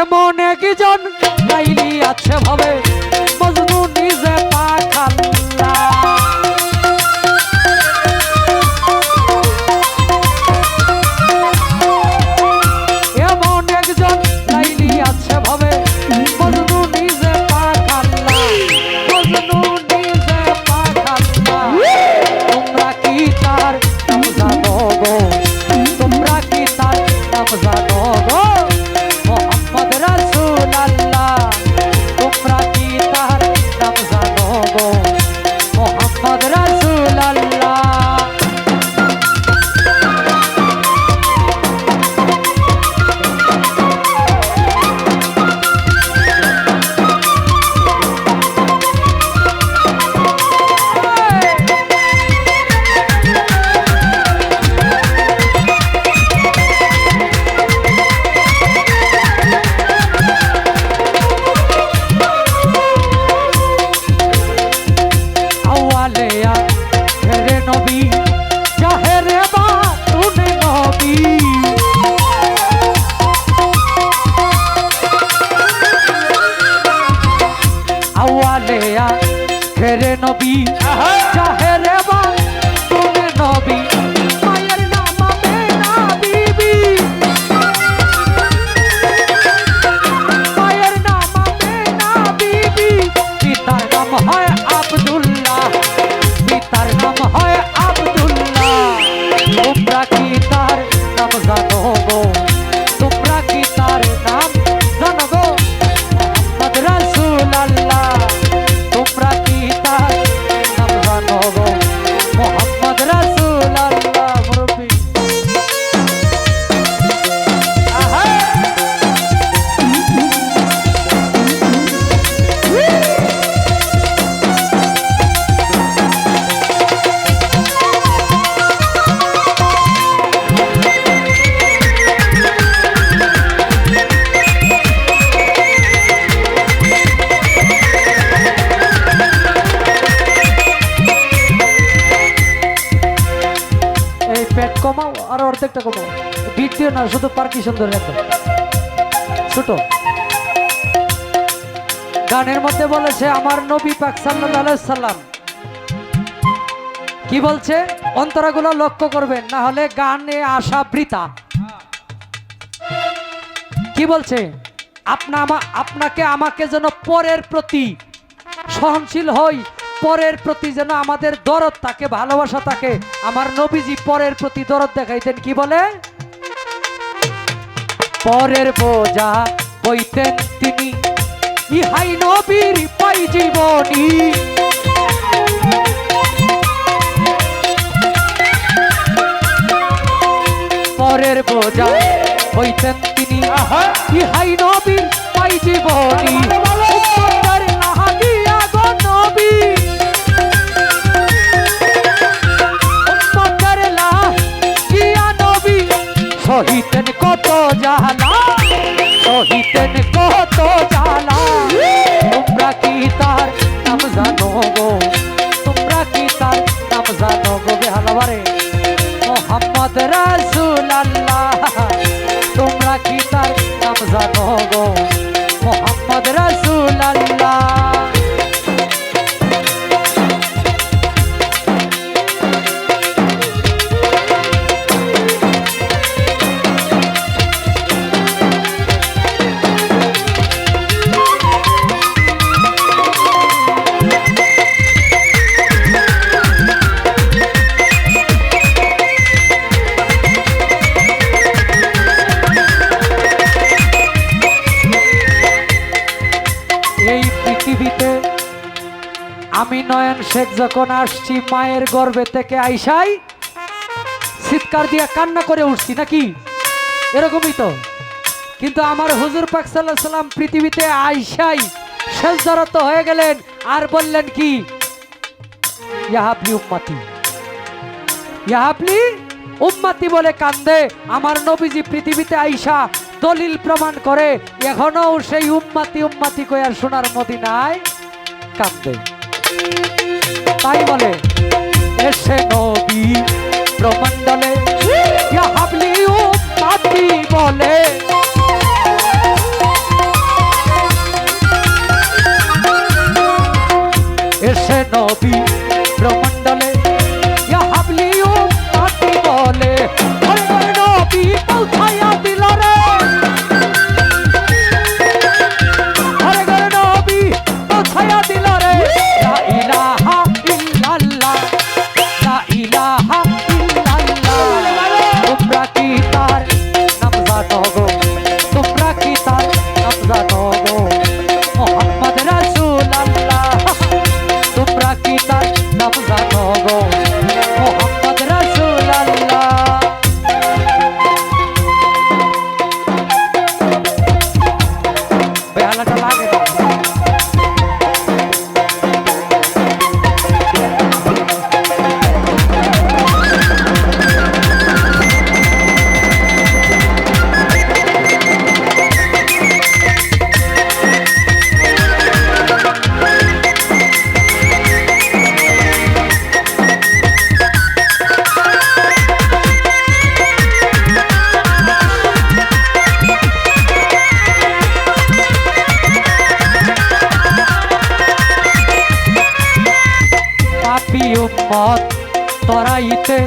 এমন একজন আছে ভাবে মজনু নিজে পাখাল্লা আওয়ালেয়া হেরে নবী জাহেরে আর অর্ধেকটা বিট দিও না, শুধু পার্কিশন ধরে রাখো ছোট। গানের মধ্যে বলেছে আমার নবী পাক সাল্লাম কি বলছে? অন্তরাগুলো লক্ষ্য করবেন, না হলে গানে আসা বৃতা কি বলছে? আপনা আপনাকে আমাকে যেন পরের প্রতি সহনশীল হই পরের প্রতি যেন আমাদের দরদ থাকে ভালোবাসা থাকে। আমার নবীজি পরের প্রতি দরদ দেখাইতেন কি বলে? পরের বোঝা হইতেন তিনি ইহাই নবীর পাই জীবনী। পরের বোঝা হইতেন তিনি ইহাই নবীর পাই জীবনী। জালা তোমরা কি তার নাম জানো গো? তোমরা কি তার নাম জানো গো বেহালাবারে? মোহাম্মদ রাসুল আল্লাহ তোমরা কি তার নাম জানো গো? মোহাম্মদ রাসূল আল্লাহ পৃথিবীতে, আমি নয়ন শেখ যখন আসছি, মায়ের গর্ভে থেকে আইসাই, চিৎকার দিয়া কান্না করে উঠছি, নাকি? এরকমই তো। কিন্তু আমার হুজুর পাক সাল্লাহ পৃথিবীতে আইসাই, শেষদারত হয়ে গেলেন, আর বললেন কি? ইয়াহাবলি উম্মাতি। ইয়াহাবলি উম্মাতি বলে কান্দে, আমার নবীজি পৃথিবীতে আইসা দলিল প্রমাণ করে, এখনও সেই উম্মাতি উম্মাতি আর সোনার মদিনায় কাঁদবে। তাই বলে, এসে নবী প্রমণ্ডলে হাবলি উম্মাতি বলে, এসে নবী লাগে উম্মত তরাইতে